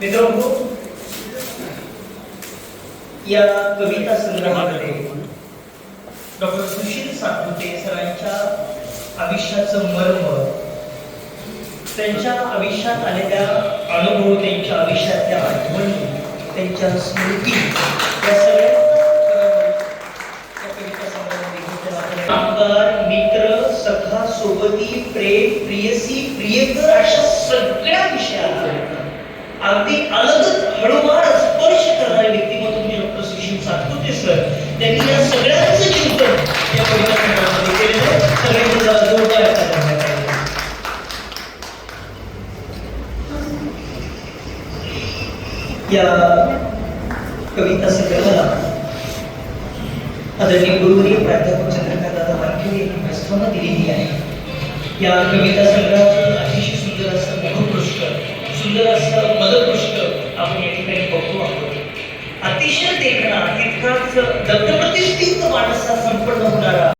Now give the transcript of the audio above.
मित्रांनो या कविता संग्रहामध्ये डॉक्टर सुशील सातपुते सरांच्या आयुष्याचं मर्म त्यांच्या आयुष्यात आलेल्या अनुभव त्यांच्या आयुष्यातल्या आठवणी त्यांच्या स्मृती या सगळ्या आमदार मित्र सखा सोबती प्रेम प्रियसी प्रियकर अशा सगळ्या विषयात अगदी अलगच हळूवार स्पर्श करणारे व्यक्तिमत्व म्हणजे डॉक्टर सुशील सातपुते सर त्यांनी या सगळ्यांचं चिंतन या परिवर्तनामध्ये केलेलं आहे. सगळ्यांनी जरा जोरदार या कविता संग्रहाला आदरणीय गुरुवरीय प्राध्यापक चंद्रकांत दादा वानखेडे यांनी प्रस्तावना दिलेली आहे. या कविता संग्रहाचं अतिशय सुंदर असं मुखपृष्ठ सुंदर असं आपण या ठिकाणी बघतो आहोत अतिशय देखणा तितकाच दत्तप्रतिष्ठित माणसं